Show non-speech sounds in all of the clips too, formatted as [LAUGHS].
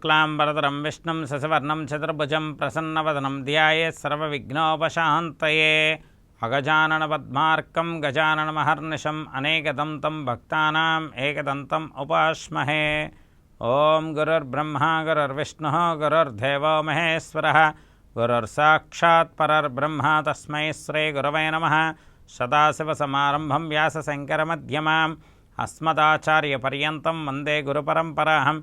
शुक्लाम्बरधरं विष्णुं शशिवर्णं, चतुर्भुजं प्रसन्नवदनं, ध्याये सर्वविघ्नोपशान्तये। अगजाननपद्मार्कं गजाननमहर्निशम् अनेकदं तं भक्तानाम् एकदन्तम् उपास्महे। ॐ गुरुर्ब्रह्मा, गुरुर्विष्णुः, गुरुर्देवो महेश्वरः। गुरुर्साक्षात् परर्ब्रह्मा तस्मै श्रीगुरवे नमः। सदाशिवसमारम्भं व्यासशङ्करमध्यमाम्। अस्मदाचार्यपर्यन्तं वंदे गुरुपरम्पराहम्।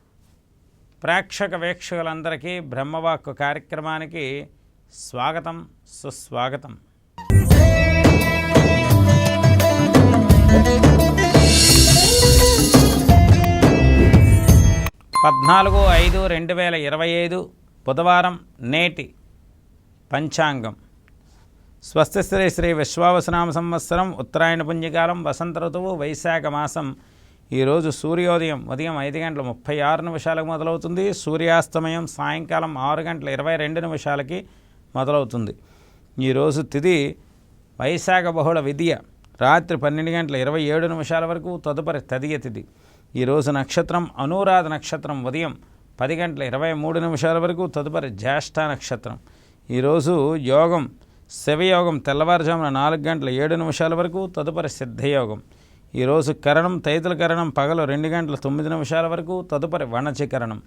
ప్రేక్షక వీక్షకులందరికీ బ్రహ్మవాక్కు కార్యక్రమానికి స్వాగతం సుస్వాగతం. పద్నాలుగు ఐదు రెండు వేల ఇరవై ఐదు బుధవారం నేటి పంచాంగం. స్వస్తి శ్రీ శ్రీ విశ్వావసనామ సంవత్సరం ఉత్తరాయణ పుణ్యకాలం వసంత ఋతువు వైశాఖ మాసం ఈరోజు సూర్యోదయం ఉదయం ఐదు గంటల ముప్పై ఆరు నిమిషాలకు మొదలవుతుంది. సూర్యాస్తమయం సాయంకాలం ఆరు గంటల ఇరవై రెండు నిమిషాలకి మొదలవుతుంది. ఈరోజు తిది వైశాఖ బహుళ విద్య. రాత్రి పన్నెండు గంటల ఇరవై ఏడు నిమిషాల వరకు తదుపరి తదియ తిది. ఈరోజు నక్షత్రం అనురాధ నక్షత్రం ఉదయం పది గంటల ఇరవై మూడు నిమిషాల వరకు తదుపరి జ్యేష్ఠ నక్షత్రం. ఈరోజు యోగం శివయోగం తెల్లవారుజామున నాలుగు గంటల ఏడు నిమిషాల వరకు తదుపరి సిద్ధయోగం. ఈరోజు కరణం తైతుల కరణం పగలు రెండు గంటల తొమ్మిది నిమిషాల వరకు తదుపరి వణచీకరణం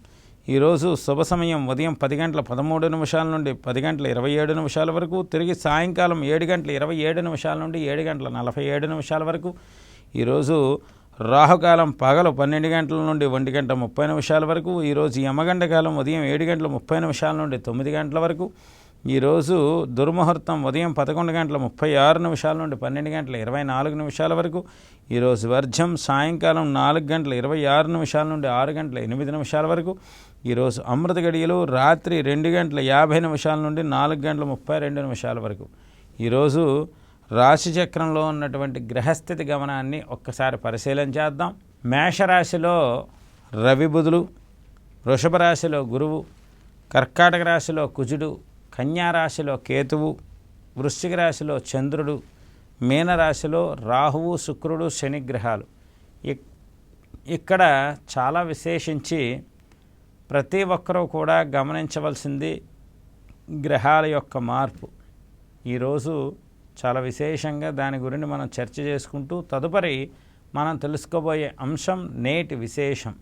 ఈరోజు శుభ సమయం ఉదయం పది గంటల పదమూడు నిమిషాల నుండి పది గంటల ఇరవై ఏడు నిమిషాల వరకు తిరిగి సాయంకాలం ఏడు గంటల ఇరవై ఏడు నిమిషాల నుండి ఏడు గంటల నలభై ఏడు నిమిషాల వరకు ఈరోజు రాహుకాలం పగలు పన్నెండు గంటల నుండి ఒంటి గంట ముప్పై నిమిషాల వరకు ఈరోజు యమగండ కాలం ఉదయం ఏడు గంటల ముప్పై నిమిషాల నుండి తొమ్మిది గంటల వరకు ఈరోజు దుర్ముహూర్తం ఉదయం పదకొండు గంటల ముప్పై ఆరు నిమిషాల నుండి పన్నెండు గంటల ఇరవై నాలుగు నిమిషాల వరకు ఈరోజు వర్జం సాయంకాలం నాలుగు గంటల ఇరవై ఆరు నిమిషాల నుండి ఆరు గంటల ఎనిమిది నిమిషాల వరకు ఈరోజు అమృత గడియలు రాత్రి రెండు గంటల యాభై నిమిషాల నుండి నాలుగు గంటల ముప్పై రెండు నిమిషాల వరకు. ఈరోజు రాశిచక్రంలో ఉన్నటువంటి గ్రహస్థితి గమనాన్ని ఒక్కసారి పరిశీలన చేద్దాం. మేషరాశిలో రవి బుధులు వృషభ రాశిలో గురువు కర్కాటక రాశిలో కుజుడు కన్యా రాశిలో కేతువు వృశ్చిక రాశిలో చంద్రుడు మీనరాశిలో రాహువు శుక్రుడు శనిగ్రహాలు ఇక్కడ చాలా విశేషించి ప్రతి ఒక్కరూ కూడా గమనించవలసింది గ్రహాల యొక్క మార్పు. ఈరోజు చాలా విశేషంగా దాని గురించి మనం చర్చ చేసుకుంటూ తదుపరి మనం తెలుసుకోబోయే అంశం నేటి విశేషం.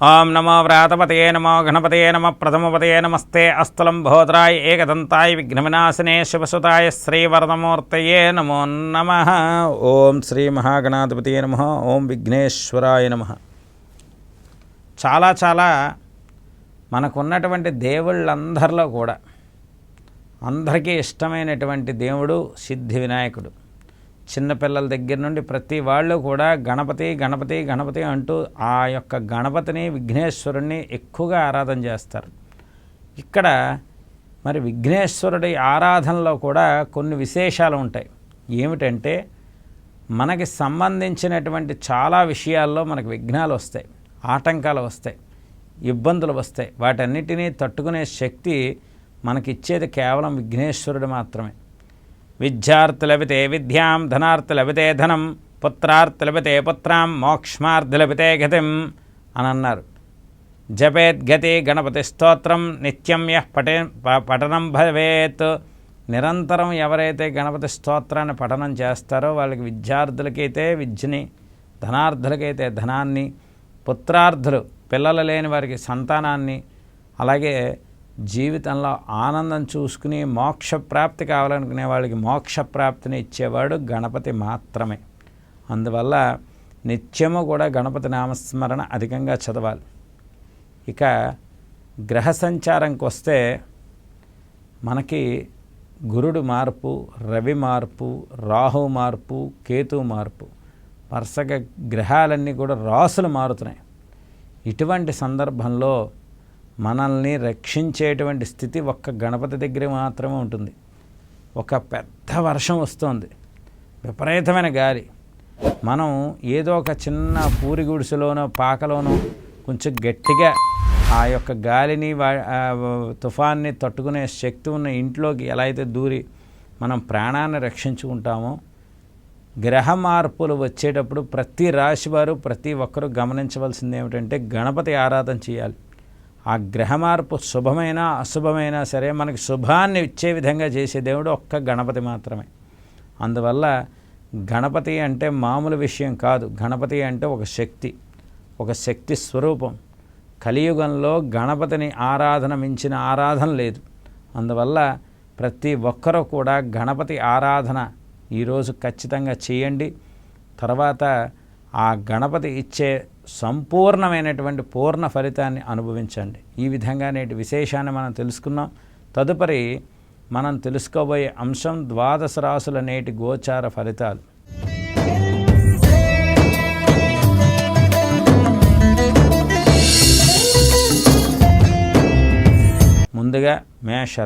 ఓం నమో వ్రాతపతయే నమో గణపతయే నమ ప్రథమపతయే నమస్తే అస్థలం భోద్రాయ ఏకదంతాయ విఘ్నవినాశనే శివసుతాయ శ్రీవరదమూర్తయే నమో నమ. ఓం శ్రీ మహాగణాధిపతయే నమ. ఓం విఘ్నేశ్వరాయ నమ. చాలా చాలా మనకున్నటువంటి దేవుళ్ళందరిలో కూడా అందరికీ ఇష్టమైనటువంటి దేవుడు సిద్ధి వినాయకుడు. చిన్నపిల్లల దగ్గర నుండి ప్రతి వాళ్ళు కూడా గణపతి గణపతి గణపతి అంటూ ఆ యొక్క గణపతిని విఘ్నేశ్వరుణ్ణి ఎక్కువగా ఆరాధన చేస్తారు. ఇక్కడ మరి విఘ్నేశ్వరుడి ఆరాధనలో కూడా కొన్ని విశేషాలు ఉంటాయి. ఏమిటంటే మనకి సంబంధించినటువంటి చాలా విషయాల్లో మనకు విఘ్నాలు వస్తాయి ఆటంకాలు వస్తాయి ఇబ్బందులు వస్తాయి. వాటన్నిటినీ తట్టుకునే శక్తి మనకిచ్చేది కేవలం విఘ్నేశ్వరుడు మాత్రమే. విద్యార్థులభితే విద్యాం ధనార్థులభితే ధనం పుత్రార్థులభితే పుత్రాం మోక్ష్మార్థులభితే గతిం అని అన్నారు. జపేద్గతి గణపతి స్తోత్రం నిత్యం యహ్ పటే ప- పఠనం భవేత్. నిరంతరం ఎవరైతే గణపతి స్తోత్రాన్ని పఠనం చేస్తారో వాళ్ళకి విద్యార్థులకైతే విద్యని ధనార్థులకైతే ధనాన్ని పుత్రార్థులు పిల్లలు లేని వారికి సంతానాన్ని అలాగే జీవితంలో ఆనందం చూసుకుని మోక్ష ప్రాప్తి కావాలనుకునే వాళ్ళకి మోక్ష ప్రాప్తిని ఇచ్చేవాడు గణపతి మాత్రమే. అందువల్ల నిత్యము కూడా గణపతి నామస్మరణ అధికంగా చదవాలి. ఇక గ్రహ సంచారంకి వస్తే మనకి గురుడు మార్పు రవి మార్పు రాహు మార్పు కేతు మార్పు వరుసగా గ్రహాలన్నీ కూడా రాసులు మారుతున్నాయి. ఇటువంటి సందర్భంలో మనల్ని రక్షించేటువంటి స్థితి ఒక్క గణపతి దగ్గర మాత్రమే ఉంటుంది. ఒక పెద్ద వర్షం వస్తుంది. విపరీతమైన గాలి. మనం ఏదో ఒక చిన్న పూరి గుడిసెలోనో పాకలోనో కొంచెం గట్టిగా ఆ యొక్క గాలిని వా- తుఫాన్ని తట్టుకునే శక్తి ఉన్న ఇంట్లోకి ఎలా అయితే దూరి మనం ప్రాణాన్ని రక్షించుకుంటామో గ్రహ మార్పులు వచ్చేటప్పుడు ప్రతి రాశి వారు ప్రతి ఒక్కరూ గమనించవలసింది ఏమిటంటే గణపతి ఆరాధన చేయాలి. ఆ గ్రహ మార్పు శుభమైనా అశుభమైనా సరే మనకి శుభాన్ని ఇచ్చే విధంగా చేసే దేవుడు ఒక్క గణపతి మాత్రమే. అందువల్ల గణపతి అంటే మామూలు విషయం కాదు. గణపతి అంటే ఒక శక్తి ఒక శక్తి స్వరూపం. కలియుగంలో గణపతిని ఆరాధన మించిన ఆరాధన లేదు. అందువల్ల ప్రతి ఒక్కరూ కూడా గణపతి ఆరాధన ఈరోజు ఖచ్చితంగా చేయండి. తర్వాత ఆ గణపతి ఇచ్చే సంపూర్ణమైనటువంటి పూర్ణ ఫలితాన్ని అనుభవించండి. ఈ విధంగా నేటి విశేషాన్ని మనం తెలుసుకున్నాం. తదుపరి మనం తెలుసుకోబోయే అంశం ద్వాదశ రాసుల నేటి గోచార ఫలితాలు. ముందుగా మేష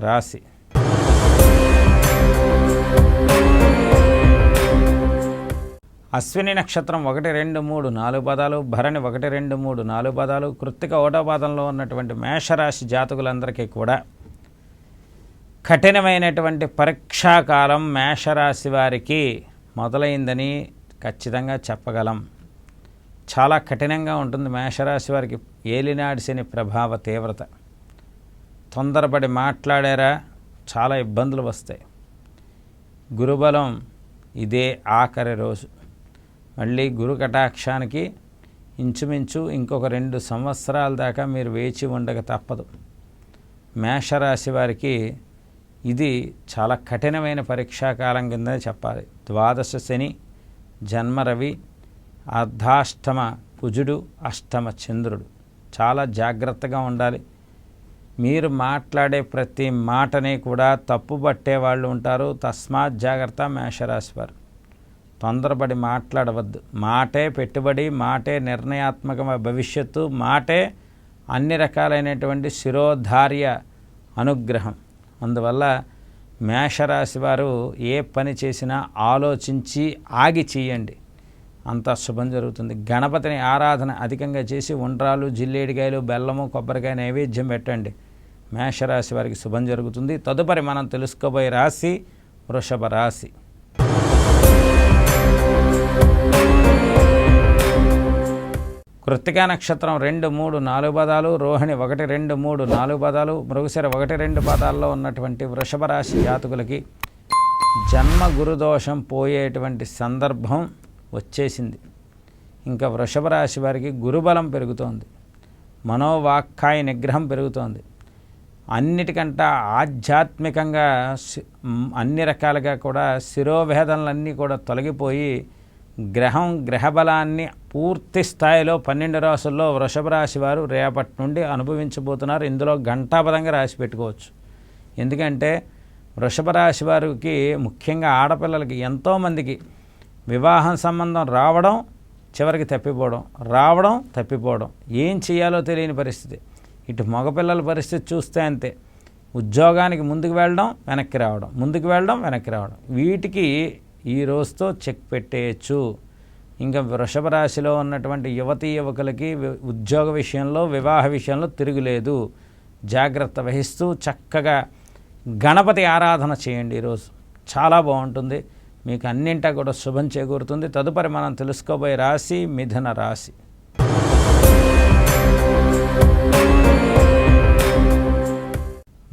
అశ్విని నక్షత్రం ఒకటి రెండు మూడు నాలుగు పదాలు భరణి ఒకటి రెండు మూడు నాలుగు పదాలు కృత్తిక ఒకటో పాదంలో ఉన్నటువంటి మేషరాశి జాతకులందరికీ కూడా కఠినమైనటువంటి పరీక్షాకాలం మేషరాశి వారికి మొదలైందని ఖచ్చితంగా చెప్పగలం. చాలా కఠినంగా ఉంటుంది మేషరాశి వారికి ఏలినాడి శని ప్రభావ తీవ్రత. తొందరపడి మాట్లాడారా చాలా ఇబ్బందులు వస్తాయి. గురుబలం ఇదే ఆఖరి రోజు. మళ్ళీ గురు కటాక్షానికి ఇంచుమించు ఇంకొక రెండు సంవత్సరాల దాకా మీరు వేచి ఉండక తప్పదు. మేషరాశి వారికి ఇది చాలా కఠినమైన పరీక్షాకాలం కింద చెప్పాలి. ద్వాదశ శని జన్మ రవి అర్ధాష్టమ కుజుడు అష్టమ చంద్రుడు. చాలా జాగ్రత్తగా ఉండాలి. మీరు మాట్లాడే ప్రతి మాటని కూడా తప్పు పట్టే వాళ్ళు ఉంటారు. తస్మాత్ జాగ్రత్త మేషరాశి వారు. తొందరపడి మాట్లాడవద్దు. మాటే పెట్టుబడి మాటే నిర్ణయాత్మక భవిష్యత్తు మాటే అన్ని రకాలైనటువంటి శిరోధార్య అనుగ్రహం. అందువల్ల మేషరాశి వారు ఏ పని చేసినా ఆలోచించి ఆగి చేయండి. అంతా శుభం జరుగుతుంది. గణపతిని ఆరాధన అధికంగా చేసి ఉండ్రాలు జిల్లేడికాయలు బెల్లము కొబ్బరికాయ నైవేద్యం పెట్టండి. మేషరాశి వారికి శుభం జరుగుతుంది. తదుపరి మనం తెలుసుకోబోయే రాశి వృషభ రాశి. కృత్తికా నక్షత్రం రెండు మూడు నాలుగు పదాలు రోహిణి ఒకటి రెండు మూడు నాలుగు పదాలు మృగశిర ఒకటి రెండు పదాల్లో ఉన్నటువంటి వృషభ రాశి జాతకులకి జన్మ గురుదోషం పోయేటువంటి సందర్భం వచ్చేసింది. ఇంకా వృషభ రాశి వారికి గురుబలం పెరుగుతోంది. మనోవాక్కాయ నిగ్రహం పెరుగుతోంది. అన్నిటికంటే ఆధ్యాత్మికంగా అన్ని రకాలుగా కూడా శిరోభేదనలన్నీ కూడా తొలగిపోయి గ్రహం గ్రహబలాన్ని పూర్తి స్థాయిలో పన్నెండు రాసుల్లో వృషభ రాశి వారు రేపటి నుండి అనుభవించబోతున్నారు. ఇందులో ఘంటాపదంగా రాసి పెట్టుకోవచ్చు. ఎందుకంటే వృషభ రాశి వారికి ముఖ్యంగా ఆడపిల్లలకి ఎంతోమందికి వివాహం సంబంధం రావడం చివరికి తప్పిపోవడం రావడం తప్పిపోవడం. ఏం చేయాలో తెలియని పరిస్థితి. ఇటు మగపిల్లల పరిస్థితి చూస్తే అంతే. ఉద్యోగానికి ముందుకు వెళ్ళడం వెనక్కి రావడం ముందుకు వెళ్ళడం వెనక్కి రావడం. వీటికి ఈ రోజుతో చెక్ పెట్టేయచ్చు. ఇంకా వృషభ రాశిలో ఉన్నటువంటి యువతీ యువకులకి ఉద్యోగ విషయంలో వివాహ విషయంలో తిరుగులేదు. జాగ్రత్త వహిస్తూ చక్కగా గణపతి ఆరాధన చేయండి ఈరోజు చాలా బాగుంటుంది. మీకు అన్నింటా కూడా శుభం చేకూరుతుంది. తదుపరి మనం తెలుసుకోబోయే రాశి మిథున రాశి.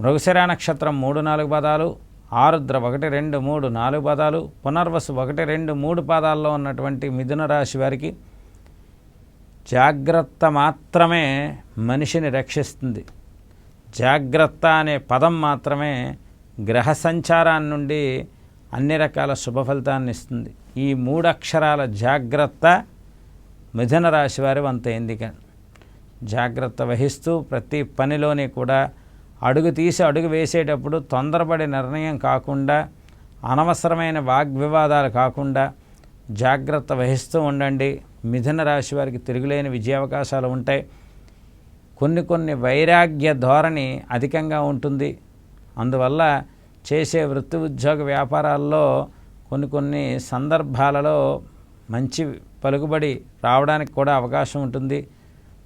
మృగశిర నక్షత్రం మూడు నాలుగు పదాలు. ఆరుద్ర ఒకటి రెండు మూడు నాలుగు పదాలు పునర్వసు ఒకటి రెండు మూడు పాదాల్లో ఉన్నటువంటి మిథున రాశి వారికి జాగ్రత్త మాత్రమే మనిషిని రక్షిస్తుంది. జాగ్రత్త అనే పదం మాత్రమే గ్రహ సంచారాన్ని నుండి అన్ని రకాల శుభ ఫలితాన్ని ఇస్తుంది. ఈ మూడు అక్షరాల జాగ్రత్త మిథున రాశి వారి వంతైంది జాగ్రత్త వహిస్తూ ప్రతి పనిలోని కూడా అడుగు తీసి అడుగు వేసేటప్పుడు తొందరపడి నిర్ణయం కాకుండా అనవసరమైన వాగ్వివాదాలు కాకుండా జాగ్రత్త వహిస్తూ ఉండండి. మిథున రాశి వారికి తిరుగులేని విజయావకాశాలు ఉంటాయి. కొన్ని కొన్ని వైరాగ్య ధోరణి అధికంగా ఉంటుంది. అందువల్ల చేసే వృత్తి ఉద్యోగ వ్యాపారాల్లో కొన్ని కొన్ని సందర్భాలలో మంచి పలుకుబడి రావడానికి కూడా అవకాశం ఉంటుంది.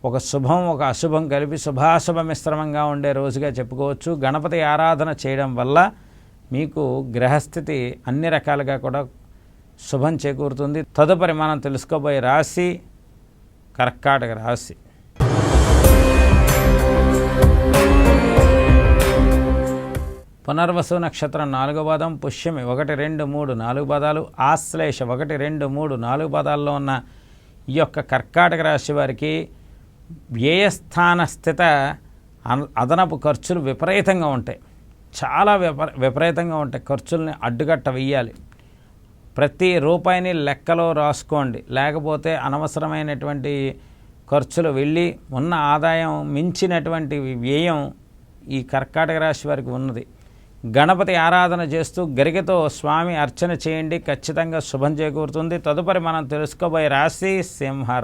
ఒక శుభం ఒక అశుభం కలిపి శుభాశుభ మిశ్రమంగా ఉండే రోజుగా చెప్పుకోవచ్చు. గణపతి ఆరాధన చేయడం వల్ల మీకు గ్రహస్థితి అన్ని రకాలుగా కూడా శుభం చేకూరుతుంది. తదుపరి మనం తెలుసుకోబోయే రాశి కర్కాటక రాశి. పునర్వసు నక్షత్రం నాలుగో పాదం పుష్యమి ఒకటి రెండు మూడు నాలుగు పదాలు ఆశ్లేష ఒకటి రెండు మూడు నాలుగు పదాల్లో ఉన్న ఈ యొక్క కర్కాటక రాశి వారికి వ్యయస్థాన స్థిత అదనపు ఖర్చులు విపరీతంగా ఉంటాయి. చాలా విప విపరీతంగా ఉంటాయి. ఖర్చుల్ని అడ్డుకట్ట వెయ్యాలి. ప్రతి రూపాయిని లెక్కలో రాసుకోండి. లేకపోతే అనవసరమైనటువంటి ఖర్చులు వెళ్ళి ఉన్న ఆదాయం మించినటువంటి వ్యయం ఈ కర్కాటక రాశి వారికి ఉన్నది. గణపతి ఆరాధన చేస్తూ గరికతో స్వామి అర్చన చేయండి. ఖచ్చితంగా శుభం చేకూరుతుంది. తదుపరి మనం తెలుసుకోబోయే రాశి సింహ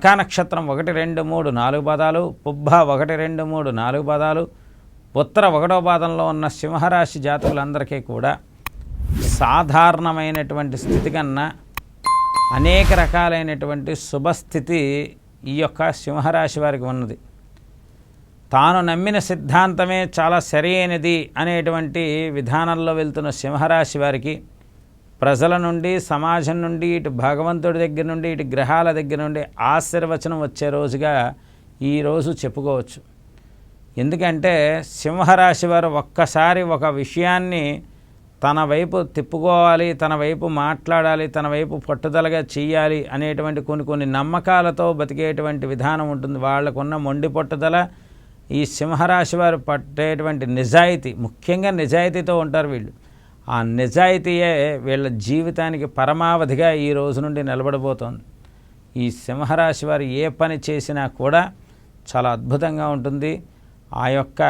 మకా నక్షత్రం ఒకటి రెండు మూడు నాలుగు పదాలు పుబ్బ ఒకటి రెండు మూడు నాలుగు పదాలు ఉత్తర ఒకటో పాదంలో ఉన్న సింహరాశి జాతకులందరికీ కూడా సాధారణమైనటువంటి స్థితి కన్నా అనేక రకాలైనటువంటి శుభస్థితి ఈ యొక్క సింహరాశి వారికి ఉన్నది. తాను నమ్మిన సిద్ధాంతమే చాలా సరైనది అనేటువంటి విధానంలో వెళ్తున్న సింహరాశి వారికి ప్రజల నుండి సమాజం నుండి ఇటు భగవంతుడి దగ్గర నుండి ఇటు గ్రహాల దగ్గర నుండి ఆశీర్వచనం వచ్చే రోజుగా ఈరోజు చెప్పుకోవచ్చు. ఎందుకంటే సింహరాశి వారు ఒక్కసారి ఒక విషయాన్ని తన వైపు తిప్పుకోవాలి తన వైపు మాట్లాడాలి తన వైపు పట్టుదలగా చేయాలి అనేటువంటి కొన్ని కొన్ని నమ్మకాలతో బతికేటువంటి విధానం ఉంటుంది. వాళ్ళకున్న మొండి పట్టుదల ఈ సింహరాశి వారు పట్టేటువంటి నిజాయితీ ముఖ్యంగా నిజాయితీతో ఉంటారు వీళ్ళు. ఆ నిజాయితీయే వీళ్ళ జీవితానికి పరమావధిగా ఈ రోజు నుండి నిలబడబోతోంది. ఈ సింహరాశి వారు ఏ పని చేసినా కూడా చాలా అద్భుతంగా ఉంటుంది. ఆ యొక్క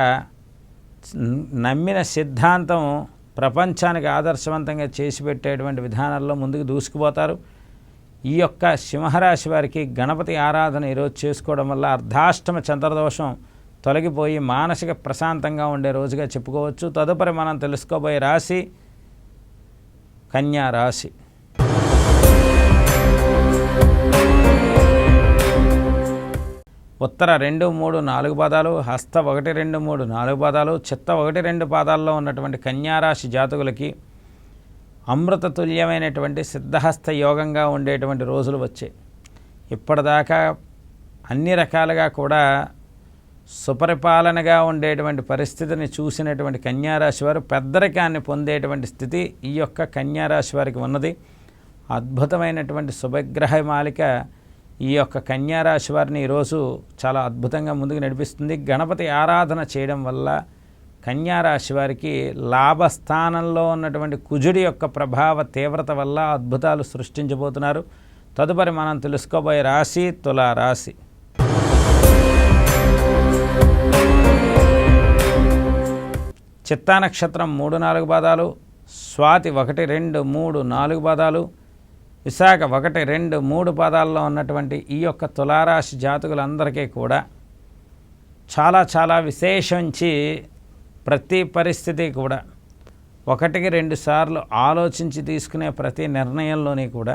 నమ్మిన సిద్ధాంతం ప్రపంచానికి ఆదర్శవంతంగా చేసి పెట్టేటువంటి విధానాల్లో ముందుకు దూసుకుపోతారు. ఈ యొక్క సింహరాశి వారికి గణపతి ఆరాధన ఈరోజు చేసుకోవడం వల్ల అర్ధాష్టమ చంద్రదోషం తొలగిపోయి మానసిక ప్రశాంతంగా ఉండే రోజుగా చెప్పుకోవచ్చు. తదుపరి మనం తెలుసుకోబోయే రాశి కన్యా రాశి. ఉత్తర రెండు మూడు నాలుగు పాదాలు హస్త ఒకటి రెండు మూడు నాలుగు పాదాలు చిత్త ఒకటి రెండు పాదాల్లో ఉన్నటువంటి కన్యారాశి జాతకులకి అమృత తుల్యమైనటువంటి సిద్ధహస్త యోగంగా ఉండేటువంటి రోజులు వచ్చాయి. ఇప్పటిదాకా అన్ని రకాలుగా కూడా సుపరిపాలనగా ఉండేటువంటి పరిస్థితిని చూసినటువంటి కన్యారాశి వారు పెద్దరికాన్ని పొందేటువంటి స్థితి ఈ యొక్క కన్యారాశి వారికి ఉన్నది. అద్భుతమైనటువంటి శుభగ్రహ మాలిక ఈ యొక్క కన్యారాశి వారిని ఈరోజు చాలా అద్భుతంగా ముందుకు నడిపిస్తుంది. గణపతి ఆరాధన చేయడం వల్ల కన్యారాశి వారికి లాభస్థానంలో ఉన్నటువంటి కుజుడి యొక్క ప్రభావ తీవ్రత వల్ల అద్భుతాలు సృష్టించబోతున్నారు. తదుపరి మనం తెలుసుకోబోయే రాశి తులారాశి. చిత్తా నక్షత్రం మూడు నాలుగు పాదాలు స్వాతి ఒకటి రెండు మూడు నాలుగు పాదాలు విశాఖ ఒకటి రెండు మూడు పాదాల్లో ఉన్నటువంటి ఈ యొక్క తులారాశి జాతకులందరికీ కూడా చాలా చాలా విశేషించి ప్రతి పరిస్థితి కూడా ఒకటికి రెండు సార్లు ఆలోచించి తీసుకునే ప్రతి నిర్ణయంలోని కూడా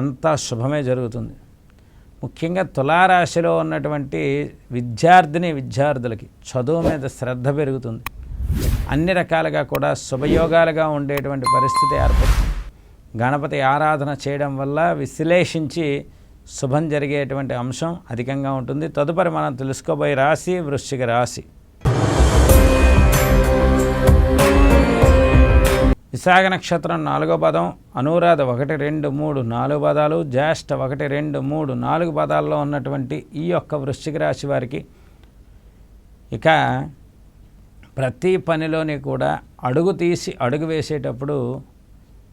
అంతా శుభమే జరుగుతుంది. ముఖ్యంగా తులారాశిలో ఉన్నటువంటి విద్యార్థిని విద్యార్థులకి చదువు మీద శ్రద్ధ పెరుగుతుంది. అన్ని రకాలుగా కూడా శుభయోగాలుగా ఉండేటువంటి పరిస్థితి ఏర్పడుతుంది. గణపతి ఆరాధన చేయడం వల్ల విశ్లేషించి శుభం జరిగేటువంటి అంశం అధికంగా ఉంటుంది. తదుపరి మనం తెలుసుకోబోయే రాశి వృశ్చిక రాశి. విశాఖ నక్షత్రం నాలుగో పదం అనురాధ ఒకటి రెండు మూడు నాలుగు పదాలు జ్యేష్ఠ ఒకటి రెండు మూడు నాలుగు పదాల్లో ఉన్నటువంటి ఈ యొక్క వృశ్చిక రాశి వారికి ఇక ప్రతి పనిలోని కూడా అడుగు తీసి అడుగు వేసేటప్పుడు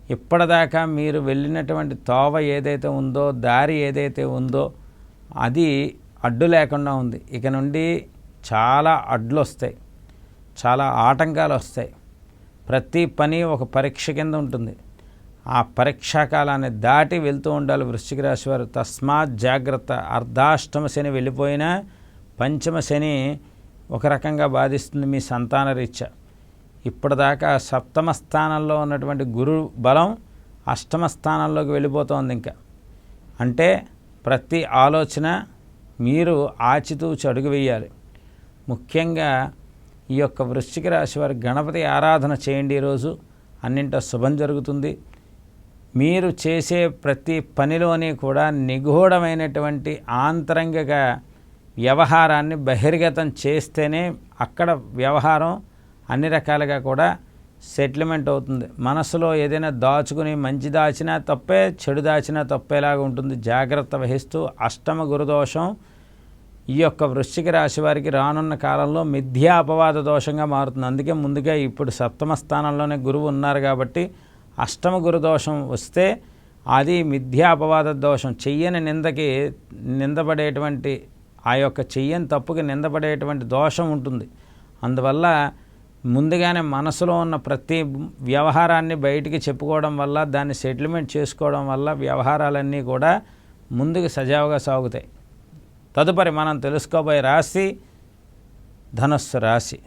ఇప్పటిదాకా మీరు వెళ్ళినటువంటి తోవ ఏదైతే ఉందో దారి ఏదైతే ఉందో అది అడ్డు లేకుండా ఉంది. ఇక నుండి చాలా అడ్లు వస్తాయి చాలా ఆటంకాలు వస్తాయి ప్రతి పని ఒక పరీక్ష కింద ఉంటుంది. ఆ పరీక్షాకాలాన్ని దాటి వెళ్తూ ఉండాలి వృశ్చిక రాశి వారు. తస్మాత్ జాగ్రత్త. అర్ధాష్టమ శని వెళ్ళిపోయినా పంచమ శని ఒక రకంగా బాధిస్తుంది మీ సంతాన రీత్యా. ఇప్పటిదాకా సప్తమ స్థానంలో ఉన్నటువంటి గురు బలం అష్టమ స్థానంలోకి వెళ్ళిపోతోంది ఇంకా. అంటే ప్రతి ఆలోచన మీరు ఆచితూచి అడుగు వేయాలి. ముఖ్యంగా ఈ యొక్క వృశ్చిక రాశి వారి గణపతి ఆరాధన చేయండి ఈరోజు. అన్నింట శుభం జరుగుతుంది. మీరు చేసే ప్రతి పనిలోని కూడా నిగూఢమైనటువంటి ఆంతరంగగా వ్యవహారాన్ని బహిర్గతం చేస్తేనే అక్కడ వ్యవహారం అన్ని రకాలుగా కూడా సెటిల్మెంట్ అవుతుంది. మనసులో ఏదైనా దాచుకుని మంచి దాచినా తప్పే చెడు దాచినా తప్పేలాగా ఉంటుంది. జాగ్రత్త వహిస్తూ అష్టమ గురుదోషం ఈ యొక్క వృశ్చిక రాశి వారికి రానున్న కాలంలో మిథ్యా అపవాద దోషంగా మారుతుంది. అందుకే ముందుగా ఇప్పుడు సప్తమ స్థానంలోనే గురువు ఉన్నారు కాబట్టి అష్టమ గురుదోషం వస్తే అది మిథ్యా అపవాద దోషం. చెయ్యని నిందకి నిందపడేటువంటి ఆ యొక్క చెయ్యని తప్పుకి నిందపడేటువంటి దోషం ఉంటుంది. అందువల్ల ముందుగానే మనసులో ఉన్న ప్రతి వ్యవహారాన్ని బయటికి చెప్పుకోవడం వల్ల దాన్ని సెటిల్మెంట్ చేసుకోవడం వల్ల వ్యవహారాలన్నీ కూడా ముందుకు సజావుగా సాగుతాయి. తదుపరి మనం తెలుసుకోబోయే రాశి ధనుస్సు రాశి.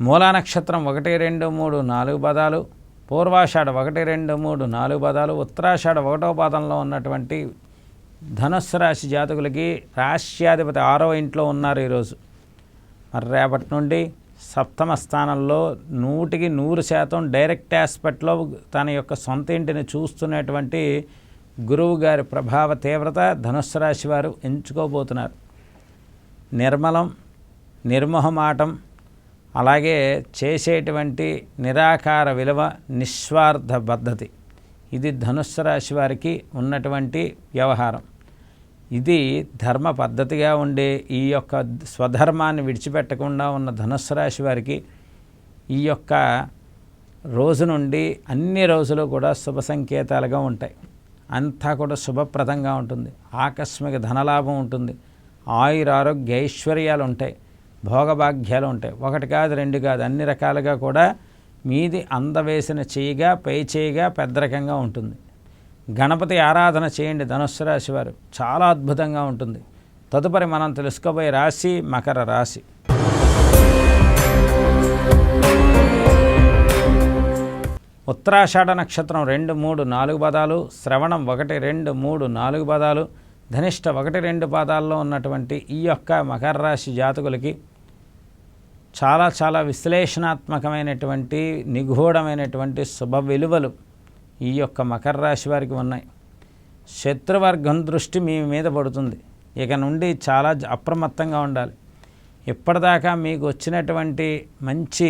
మూలా నక్షత్రం ఒకటి రెండు మూడు నాలుగు పదాలు. పూర్వాషాఢ ఒకటి రెండు మూడు నాలుగు పదాలు ఉత్తరాషాఢ ఒకటో పాదంలో ఉన్నటువంటి ధనుస్సు రాశి జాతకులకి రాశ్యాధిపతి ఆరో ఇంట్లో ఉన్నారు ఈరోజు. మరి రేపటి నుండి సప్తమ స్థానంలో నూటికి నూరు శాతం డైరెక్ట్ ఆస్పెక్ట్లో తన యొక్క సొంత ఇంటిని చూస్తున్నటువంటి గురువు గారి ప్రభావ తీవ్రత ధనుస్సు రాశి వారు ఎంచుకోబోతున్నారు. నిర్మలం నిర్మోహమాటం అలాగే చేసేటువంటి నిరాకార విలువ నిస్వార్థ పద్ధతి. ఇది ధనుస్సు రాశి వారికి ఉన్నటువంటి వ్యవహారం. ఇది ధర్మ పద్ధతిగా ఉండే ఈ యొక్క స్వధర్మాన్ని విడిచిపెట్టకుండా ఉన్న ధనుస్సు రాశి వారికి ఈ యొక్క రోజు నుండి అన్ని రోజులు కూడా శుభ సంకేతాలుగా ఉంటాయి. అంతా కూడా శుభప్రదంగా ఉంటుంది. ఆకస్మిక ధనలాభం ఉంటుంది. ఆయుర ఆరోగ్య ఐశ్వర్యాలు ఉంటాయి. భోగభాగ్యాలు ఉంటాయి ఒకటి కాదు రెండు కాదు అన్ని రకాలుగా కూడా మీది అందవేసిన చేయిగా పై చేయిగా పెద్ద రకంగా ఉంటుంది. గణపతి ఆరాధన చేయండి ధనుస్సు రాశి వారు. చాలా అద్భుతంగా ఉంటుంది. తదుపరి మనం తెలుసుకోబోయే రాశి మకర రాశి. ఉత్తరాషాఢ నక్షత్రం రెండు మూడు నాలుగు పదాలు శ్రవణం ఒకటి రెండు మూడు నాలుగు పదాలు ధనిష్ట ఒకటి రెండు పాదాల్లో ఉన్నటువంటి ఈ యొక్క మకర రాశి జాతకులకి చాలా చాలా విశ్లేషణాత్మకమైనటువంటి నిగూఢమైనటువంటి శుభ విలువలు ఈ యొక్క మకర రాశి వారికి ఉన్నాయి. శత్రువర్గం దృష్టి మీ మీద పడుతుంది. ఇక నుండి చాలా అప్రమత్తంగా ఉండాలి. ఇప్పటిదాకా మీకు వచ్చినటువంటి మంచి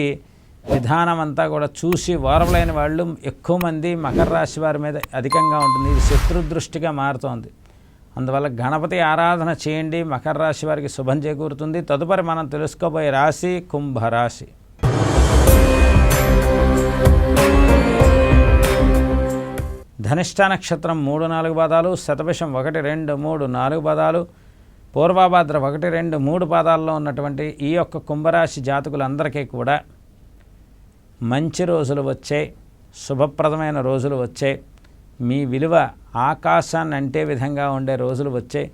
విధానం అంతా కూడా చూసి ఓరవలేని వాళ్ళు ఎక్కువ మంది మకర రాశి వారి మీద అధికంగా ఉంటుంది. ఇది శత్రు దృష్టిగా మారుతోంది. అందువల్ల గణపతి ఆరాధన చేయండి మకర రాశి వారికి శుభం చేకూరుతుంది. తదుపరి మనం తెలుసుకోబోయే రాశి కుంభరాశి. ధనిష్ట నక్షత్రం మూడు నాలుగు పదాలు శతభిషం ఒకటి రెండు మూడు నాలుగు పదాలు పూర్వాభాద్ర ఒకటి రెండు మూడు పాదాల్లో ఉన్నటువంటి ఈ యొక్క కుంభరాశి జాతకులందరికీ కూడా మంచి రోజులు వచ్చాయి శుభప్రదమైన రోజులు వచ్చాయి మీ విలువ ఆకాశాన్ని అంటే విధంగా ఉండే రోజులు వచ్చాయి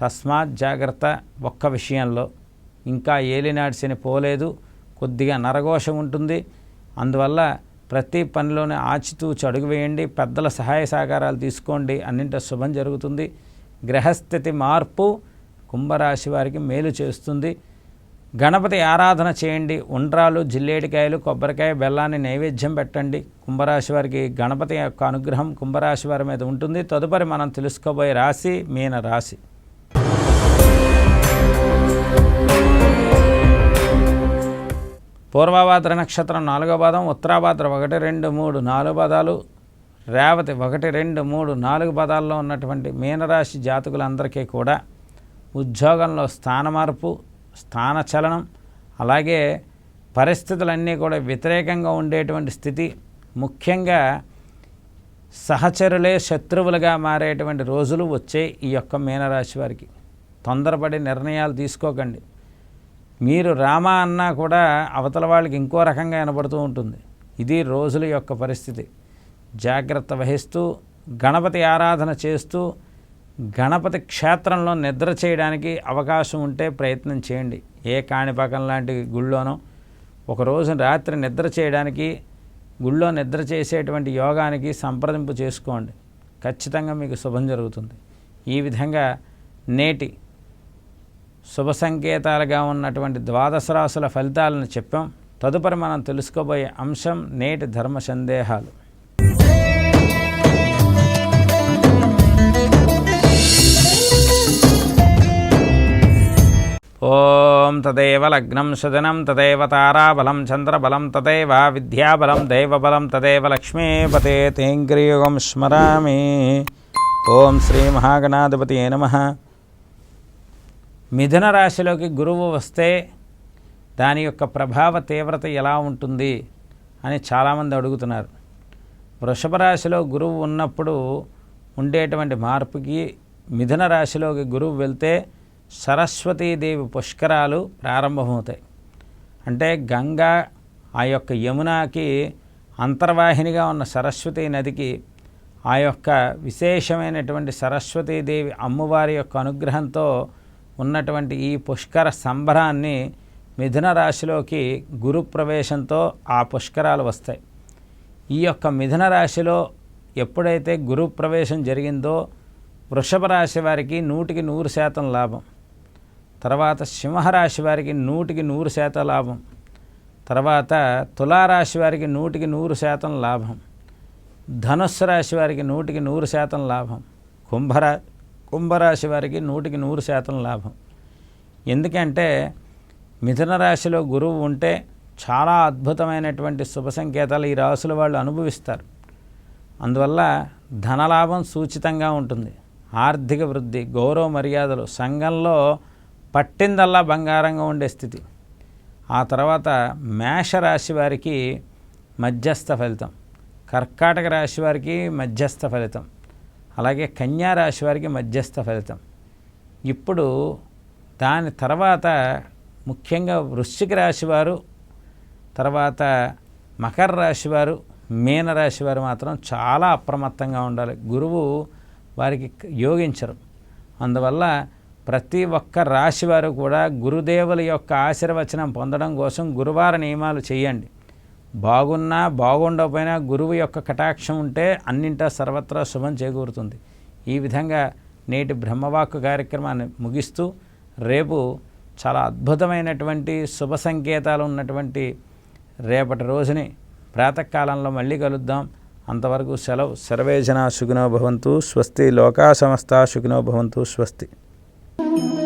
తస్మాత్ జాగ్రత్త ఒక్క విషయంలో. ఇంకా ఏలినాటి పోలేదు కొద్దిగా నరఘోషం ఉంటుంది. అందువల్ల ప్రతి పనిలోనే ఆచితూచి అడుగు వేయండి పెద్దల సహాయ సహకారాలు తీసుకోండి అన్నింటి శుభం జరుగుతుంది. గ్రహస్థితి మార్పు కుంభరాశి వారికి మేలు చేస్తుంది. గణపతి ఆరాధన చేయండి. ఉండ్రాలు జిల్లేడికాయలు కొబ్బరికాయ బెల్లాన్ని నైవేద్యం పెట్టండి. కుంభరాశి వారికి గణపతి యొక్క అనుగ్రహం కుంభరాశి వారి మీద ఉంటుంది. తదుపరి మనం తెలుసుకోబోయే రాశి మీన రాశి. పూర్వభాద్ర నక్షత్రం నాలుగో పాదం ఉత్తరాభాద్ర ఒకటి రెండు మూడు నాలుగు పదాలు రేవతి ఒకటి రెండు మూడు నాలుగు పదాల్లో ఉన్నటువంటి మీనరాశి జాతకులందరికీ కూడా ఉద్యోగంలో స్థాన మార్పు స్థానచలనం అలాగే పరిస్థితులన్నీ కూడా వ్యతిరేకంగా ఉండేటువంటి స్థితి ముఖ్యంగా సహచరులే శత్రువులుగా మారేటువంటి రోజులు వచ్చే ఈ యొక్క మీనరాశి వారికి. తొందరపడి నిర్ణయాలు తీసుకోకండి. మీరు రామ అన్నా కూడా అవతల వాళ్ళకి ఇంకో రకంగా వినబడుతూ ఉంటుంది. ఇది రోజుల యొక్క పరిస్థితి. జాగ్రత్త వహిస్తూ గణపతి ఆరాధన చేస్తూ గణపతి క్షేత్రంలో నిద్ర చేయడానికి అవకాశం ఉంటే ప్రయత్నం చేయండి. ఏ కాణిపాకం లాంటి గుళ్ళోనో ఒకరోజు రాత్రి నిద్ర చేయడానికి గుళ్ళో నిద్ర చేసేటువంటి యోగానికి సంప్రదింపు చేసుకోండి. ఖచ్చితంగా మీకు శుభం జరుగుతుంది. ఈ విధంగా నేటి శుభ సంకేతాలుగా ఉన్నటువంటి ద్వాదశ రాసుల ఫలితాలను చెప్పాం. తదుపరి మనం తెలుసుకోబోయే అంశం నేటి ధర్మ సందేహాలు. ఓం తదేవ లగ్నం సుజనం తదేవ తారాబలం చంద్రబలం తదేవ విద్యాబలం దైవబలం తదేవ లక్ష్మీపతే తేంగ్రియుగం స్మరామి. ఓం శ్రీ మహాగణాధిపతి నమ. మిథున రాశిలోకి గురువు వస్తే దాని యొక్క ప్రభావ తీవ్రత ఎలా ఉంటుంది అని చాలామంది అడుగుతున్నారు. వృషభ రాశిలో గురువు ఉన్నప్పుడు ఉండేటువంటి మార్పుకి మిథున రాశిలోకి గురువు వెళ్తే సరస్వతీదేవి పుష్కరాలు ప్రారంభమవుతాయి. అంటే గంగా ఆ యొక్క యమునాకి అంతర్వాహినిగా ఉన్న సరస్వతీ నదికి ఆ యొక్క విశేషమైనటువంటి సరస్వతీదేవి అమ్మవారి యొక్క అనుగ్రహంతో ఉన్నటువంటి ఈ పుష్కర సంబరాన్ని మిథున రాశిలోకి గురు ప్రవేశంతో ఆ పుష్కరాలు వస్తాయి. ఈ యొక్క మిథున రాశిలో ఎప్పుడైతే గురు ప్రవేశం జరిగిందో వృషభ రాశి వారికి నూటికి నూరు శాతం లాభం. తర్వాత సింహరాశి వారికి నూటికి నూరు శాతం లాభం. తర్వాత తులారాశి వారికి నూటికి నూరు శాతం లాభం. ధనుస్సు రాశి వారికి నూటికి నూరు శాతం లాభం. కుంభరా కుంభరాశి వారికి నూటికి నూరు శాతం లాభం. ఎందుకంటే మిథున రాశిలో గురువు ఉంటే చాలా అద్భుతమైనటువంటి శుభ సంకేతాలు ఈ రాశుల వాళ్ళు అనుభవిస్తారు. అందువల్ల ధనలాభం సూచితంగా ఉంటుంది. ఆర్థిక వృద్ధి గౌరవ మర్యాదలు సంఘంలో పట్టిందల్లా బంగారంగా ఉండే స్థితి. ఆ తర్వాత మేషరాశి వారికి మధ్యస్థ ఫలితం. కర్కాటక రాశి వారికి మధ్యస్థ ఫలితం. అలాగే కన్యా రాశి వారికి మధ్యస్థ ఫలితం. ఇప్పుడు దాని తర్వాత ముఖ్యంగా వృశ్చిక రాశి వారు తర్వాత మకర రాశి వారు మీనరాశి వారు మాత్రం చాలా అప్రమత్తంగా ఉండాలి. గురువు వారికి యోగించరు. అందువల్ల ప్రతి ఒక్క రాశి వారు కూడా గురుదేవుల యొక్క ఆశీర్వచనం పొందడం కోసం గురువార నియమాలు చేయండి. బాగున్నా బాగుండకపోయినా గురువు యొక్క కటాక్షం ఉంటే అన్నింటా సర్వత్రా శుభం చేకూరుతుంది. ఈ విధంగా నేటి బ్రహ్మవాక్కు కార్యక్రమాన్ని ముగిస్తూ రేపు చాలా అద్భుతమైనటువంటి శుభ సంకేతాలు ఉన్నటువంటి రేపటి రోజుని ప్రాతకాలంలో మళ్ళీ కలుద్దాం. అంతవరకు సెలవు. సర్వేజన సుఖినో భవంతు. స్వస్తి. లోకా సంస్థ సుఖినో భవంతు. స్వస్తి. Thank [LAUGHS] you.